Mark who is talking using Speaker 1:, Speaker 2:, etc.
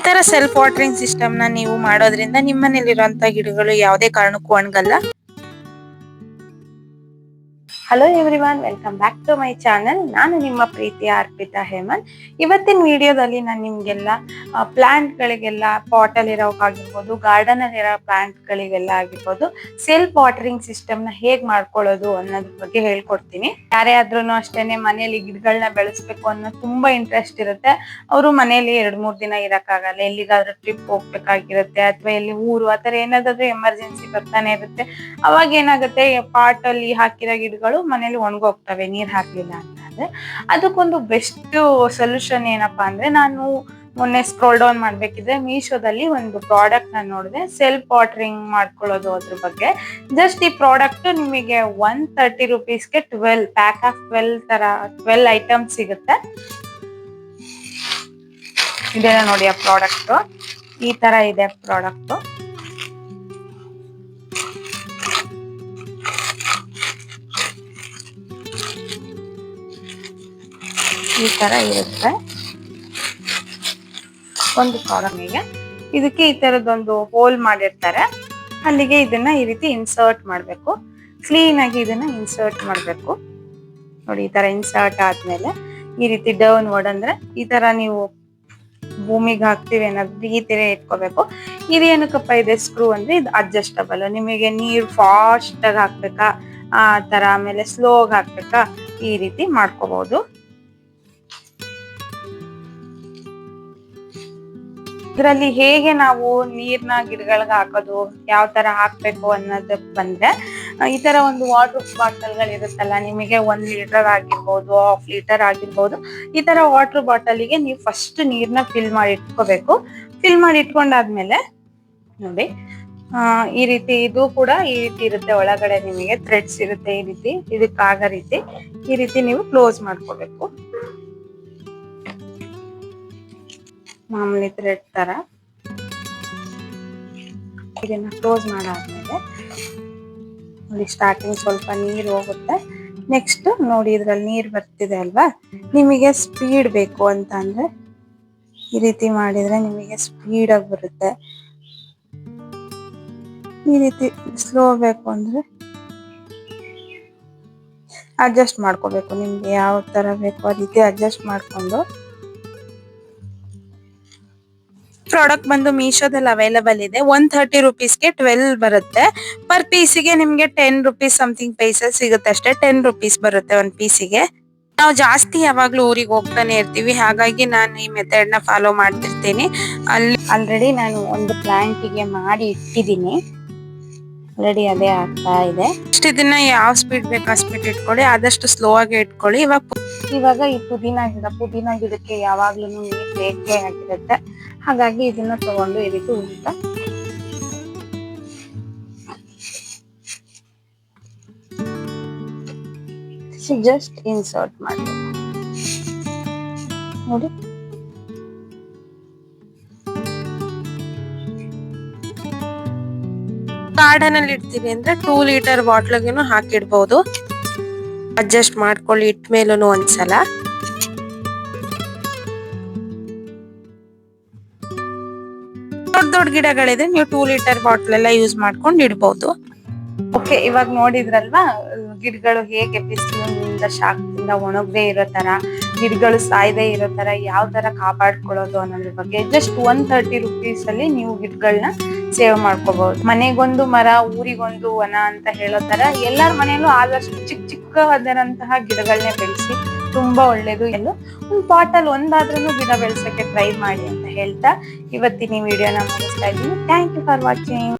Speaker 1: ಈ ತರ self watering ಸಿಸ್ಟಮ್ನ ನೀವು ಮಾಡೋದ್ರಿಂದ ನಿಮ್ಮನೇಲಿರುವಂತ ಗಿಡಗಳು ಯಾವುದೇ ಕಾರಣಕ್ಕೂ ಒಣಗಲ್ಲ. Hello everyone welcome back to my channel ನಾನು ನಿಮ್ಮ ಪ್ರೀತಿಯ ಅರ್ಪಿತಾ ಹೇಮಂತ್. ಇವತ್ತಿನ ವಿಡಿಯೋದಲ್ಲಿ ನಾನು ನಿಮ್ಗೆಲ್ಲ ಪ್ಲಾಂಟ್ ಗಳಿಗೆಲ್ಲ ಪಾಟ್ ಅಲ್ಲಿ ಇರೋಕಾಗಿರ್ಬೋದು ಗಾರ್ಡನ್ ಅಲ್ಲಿ ಇರೋ ಪ್ಲಾಂಟ್ ಗಳಿಗೆಲ್ಲ ಆಗಿರ್ಬೋದು ವಾಟರಿಂಗ್ ಸಿಸ್ಟಮ್ನ ಹೇಗ್ ಮಾಡ್ಕೊಳ್ಳೋದು ಅನ್ನೋದ್ರ ಬಗ್ಗೆ ಹೇಳ್ಕೊಡ್ತೀನಿ. ಯಾರೇ ಆದ್ರೂ ಅಷ್ಟೇನೆ ಮನೆಯಲ್ಲಿ ಗಿಡಗಳನ್ನ ಬೆಳೆಸ್ಬೇಕು ಅನ್ನೋ ತುಂಬಾ ಇಂಟ್ರೆಸ್ಟ್ ಇರುತ್ತೆ. ಅವರು ಮನೆಯಲ್ಲಿ ಎರಡ್ ಮೂರ್ ದಿನ ಇರಕ್ಕಾಗಲ್ಲ. ಎಲ್ಲಿಗಾದ್ರೂ ಟ್ರಿಪ್ ಹೋಗ್ಬೇಕಾಗಿರುತ್ತೆ, ಅಥವಾ ಎಲ್ಲಿ ಊರು ಆತರ ಏನಾದ್ರೂ ಎಮರ್ಜೆನ್ಸಿ ಬರ್ತಾನೆ ಇರುತ್ತೆ. ಅವಾಗ ಏನಾಗುತ್ತೆ ಪಾಟ್ ಅಲ್ಲಿ ಹಾಕಿರೋ ಗಿಡಗಳು ಮನೇಲಿ ಒಣಗೋಗ್ತವೆ, ನೀರ್ ಹಾಕ್ಲಿಲ್ಲ ಅಂತ ಅಂದ್ರೆ ಅದಕ್ಕೊಂದು ಬೆಸ್ಟ್ ಸೊಲ್ಯೂಷನ್ ಏನಪ್ಪಾ ಅಂದ್ರೆ ನಾನು ಮೊನ್ನೆ ಸ್ಕ್ರೋಲ್ ಡೌನ್ ಮಾಡ್ಬೇಕಿದ್ರೆ ಮೀಶೋದಲ್ಲಿ ಒಂದು ಪ್ರಾಡಕ್ಟ್ ನಾನು ನೋಡಿದೆ ಸೆಲ್ಫ್ ವಾಟರಿಂಗ್ ಮಾಡ್ಕೊಳ್ಳೋದು ಅದ್ರ ಬಗ್ಗೆ. ಜಸ್ಟ್ ಈ ಪ್ರಾಡಕ್ಟ್ ನಿಮಗೆ ಒನ್ ತರ್ಟಿ ರುಪೀಸ್ಗೆ ಟ್ವೆಲ್ ಪ್ಯಾಕ್ ಆಫ್ ಟ್ವೆಲ್ ತರ ಟ್ವೆಲ್ ಐಟಮ್ ಸಿಗುತ್ತೆ. ಇದೆಲ್ಲ ನೋಡಿ ಆ ಪ್ರಾಡಕ್ಟ್ ಈ ತರ ಇದೆ ಪ್ರಾಡಕ್ಟ್ ಈ ತರ ಇರುತ್ತೆ. ಒಂದು ಕಾಲಮಿಗೆ ಇದಕ್ಕೆ ಈ ತರದೊಂದು ಹೋಲ್ ಮಾಡಿರ್ತಾರೆ. ಅಲ್ಲಿಗೆ ಇದನ್ನ ಈ ರೀತಿ ಇನ್ಸರ್ಟ್ ಮಾಡ್ಬೇಕು. ಕ್ಲೀನ್ ಆಗಿ ಇದನ್ನ ಇನ್ಸರ್ಟ್ ಮಾಡ್ಬೇಕು. ನೋಡಿ, ಈ ತರ ಇನ್ಸರ್ಟ್ ಆದ್ಮೇಲೆ ಈ ರೀತಿ ಡೌನ್ ವರ್ಡ್ ಅಂದ್ರೆ ಈ ತರ ನೀವು ಭೂಮಿಗೆ ಹಾಕ್ತಿವಿ ಅನ್ನೋದು ಈ ತರ ಇಟ್ಕೋಬೇಕು. ಇದೇನಕ್ಕಪ್ಪ ಇದೆ ಸ್ಕ್ರೂ ಅಂದ್ರೆ ಇದು ಅಡ್ಜಸ್ಟಬಲ್ ನಿಮಗೆ ನೀರು ಫಾಸ್ಟ್ ಆಗಿ ಹಾಕ್ಬೇಕಾ? ಆ ತರ ಆಮೇಲೆ ಸ್ಲೋ ಆಗಿ ಹಾಕ್ಬೇಕಾ? ಈ ರೀತಿ ಮಾಡ್ಕೋಬಹುದು ಇದ್ರಲ್ಲಿ ಹೇಗೆ ನಾವು ನೀರ್ನ ಗಿಡಗಳಿಗೆ ಹಾಕೋದು ಯಾವ ತರ ಹಾಕ್ಬೇಕು ಅನ್ನೋದು ಬಂದ್ರೆ ಈ ತರ ಒಂದು ವಾಟರ್ ಬಾಟಲ್ಗಳು ಇರುತ್ತಲ್ಲ ನಿಮಗೆ ಒಂದ್ ಲೀಟರ್ ಆಗಿರ್ಬೋದು ಹಾಫ್ ಲೀಟರ್ ಆಗಿರ್ಬೋದು ಈ ತರ ವಾಟರ್ ಬಾಟಲಿಗೆ ನೀವು ಫಸ್ಟ್ ನೀರ್ನ ಫಿಲ್ ಮಾಡಿ ಇಟ್ಕೋಬೇಕು. ಫಿಲ್ ಮಾಡಿ ಇಟ್ಕೊಂಡಾದ್ಮೇಲೆ ನೋಡಿ ಆ, ಈ ರೀತಿ ಇದು ಕೂಡ ಈ ರೀತಿ ಇರುತ್ತೆ. ಒಳಗಡೆ ನಿಮಗೆ ಥ್ರೆಡ್ಸ್ ಇರುತ್ತೆ ಈ ರೀತಿ ಇದಕ್ಕಾಗ ರೀತಿ ಈ ರೀತಿ ನೀವು ಕ್ಲೋಸ್ ಮಾಡ್ಕೋಬೇಕು. ಮಾಮೂಲಿ ಥ್ರೆಡ್ ತರ ಇದನ್ನ ಕ್ಲೋಸ್ ಮಾಡಾದ್ಮೇಲೆ ನೋಡಿ ಸ್ಟಾರ್ಟಿಂಗ್ ಸ್ವಲ್ಪ ನೀರು ಹೋಗುತ್ತೆ. ನೆಕ್ಸ್ಟ್ ನೋಡಿ ಇದ್ರಲ್ಲಿ ನೀರು ಬರ್ತಿದೆ ಅಲ್ವಾ? ನಿಮಗೆ ಸ್ಪೀಡ್ ಬೇಕು ಅಂತ ಅಂದ್ರೆ ಈ ರೀತಿ ಮಾಡಿದ್ರೆ ನಿಮಗೆ ಸ್ಪೀಡ್ ಆಗಿ ಬರುತ್ತೆ. ಈ ರೀತಿ ಸ್ಲೋ ಬೇಕು ಅಂದ್ರೆ ಅಡ್ಜಸ್ಟ್ ಮಾಡ್ಕೋಬೇಕು. ನಿಮ್ಗೆ ಯಾವ ತರ ಬೇಕು ಆ ರೀತಿ ಅಡ್ಜಸ್ಟ್ ಮಾಡ್ಕೊಂಡು ಪ್ರಾಡಕ್ಟ್ ಬಂದು ಮೀಶೋದಲ್ಲಿ ಅವೈಲಬಲ್ ಇದೆ. ಒನ್ ಥರ್ಟಿ ರುಪೀಸ್ಗೆ ಟ್ವೆಲ್ ಬರುತ್ತೆ. ಪರ್ ಪೀಸಿಗೆ ನಿಮ್ಗೆ ಟೆನ್ ರುಪೀಸ್ ಸಮಥಿಂಗ್ ಪೈಸಸ್ ಸಿಗುತ್ತೆ ಅಷ್ಟೇ. ಟೆನ್ ರುಪೀಸ್ ಬರುತ್ತೆ ಒಂದ್ ಪೀಸಿಗೆ ನಾವು ಜಾಸ್ತಿ ಯಾವಾಗ್ಲೂ ಊರಿಗೆ ಹೋಗ್ತಾನೆ ಇರ್ತೀವಿ. ಹಾಗಾಗಿ ನಾನು ಈ ಮೆಥಡ್ನ ಫಾಲೋ ಮಾಡ್ತಿರ್ತೀನಿ. ಅಲ್ಲಿ ಆಲ್ರೆಡಿ ನಾನು ಒಂದು ಪ್ಲಾಂಟಿಗೆ ಮಾಡಿ ಇಟ್ಟಿದ್ದೀನಿ. ಆಲ್ರೆಡಿ ಅದೇ ಆಗ್ತಾ ಇದೆ. ಇದನ್ನ ಯಾವ ಸ್ಪೀಡ್ ಬೇಕು ಆ ಸ್ಪೀಡ್ ಇಟ್ಕೊಳ್ಳಿ. ಆದಷ್ಟು ಸ್ಲೋ ಆಗಿ ಇಟ್ಕೊಳ್ಳಿ. ಇವಾಗ ಇವಾಗ ಈ ಪುದೀನ ಗಿಡ, ಪುದೀನ ಗಿಡಕ್ಕೆ ಯಾವಾಗ್ಲೂ ನೀರು ಬೇಕೇ ಆಗಿರುತ್ತೆ. ಹಾಗಾಗಿ ಇದನ್ನ ತಗೊಂಡು ಇದಕ್ಕೆ ಉಂಟ ಜಸ್ಟ್ ಇನ್ಸರ್ಟ್ ಮಾಡಿ. ನೋಡಿ. ಗಾರ್ಡನ್ ಅಲ್ಲಿ ಇಡ್ತೀವಿ ಅಂದ್ರೆ ಟೂ ಲೀಟರ್ ಬಾಟ್ಲಗೇನು ಹಾಕಿಡ್ಬೋದು. ಅಡ್ಜಸ್ಟ್ ಮಾಡ್ಕೊಳ್ಳಿ ಇಟ್ಮೇಲೂ ಒಂದ್ಸಲ. ದೊಡ್ಡ ದೊಡ್ಡ ಗಿಡಗಳಿದ್ರೆ ನೀವು ಟೂ ಲೀಟರ್ ಬಾಟ್ಲ್ ಎಲ್ಲ ಯೂಸ್ ಮಾಡ್ಕೊಂಡು ಇಡ್ಬೋದು. ಓಕೆ ಇವಾಗ ನೋಡಿದ್ರಲ್ವಾ, ಗಿಡಗಳು ಹೇಗೆ ಬಿಸಿಲಿನಿಂದ ಶಾಖದಿಂದ ಒಣಗದೆ ಇರೋ ತರ, ಗಿಡಗಳು ಸಾಯದೆ ಇರೋ ತರ, ಯಾವ ತರ ಕಾಪಾಡ್ಕೊಳ್ಳೋದು ಅನ್ನೋದ್ರ ಬಗ್ಗೆ ಜಸ್ಟ್ ಒನ್ ತರ್ಟಿ ರುಪೀಸ್ ಅಲ್ಲಿ ನೀವು ಗಿಡಗಳನ್ನ ಸೇವ್ ಮಾಡ್ಕೋಬಹುದು ಮನೆಗೊಂದು ಮರ, ಊರಿಗೊಂದು ವನ ಅಂತ ಹೇಳೋ ತರ ಎಲ್ಲಾರ ಮನೆಯಲ್ಲೂ ಆದಷ್ಟು ಚಿಕ್ಕ ಚಿಕ್ಕ ಚಿಕ್ಕವಾದಂತಹ ಗಿಡಗಳನ್ನೇ ಬೆಳೆಸಿ ತುಂಬಾ ಒಳ್ಳೇದು ಎಂದು ಒಂದು ಪಾಟ್ ಅಲ್ಲಿ ಒಂದಾದ್ರೂ ಗಿಡ ಬೆಳೆಸಕ್ಕೆ ಟ್ರೈ ಮಾಡಿ ಅಂತ ಹೇಳ್ತಾ ಇವತ್ತಿನ ಈ ವಿಡಿಯೋನ ಮುಗಿಸ್ತಾ ಇದ್ದೀನಿ. Thank you for watching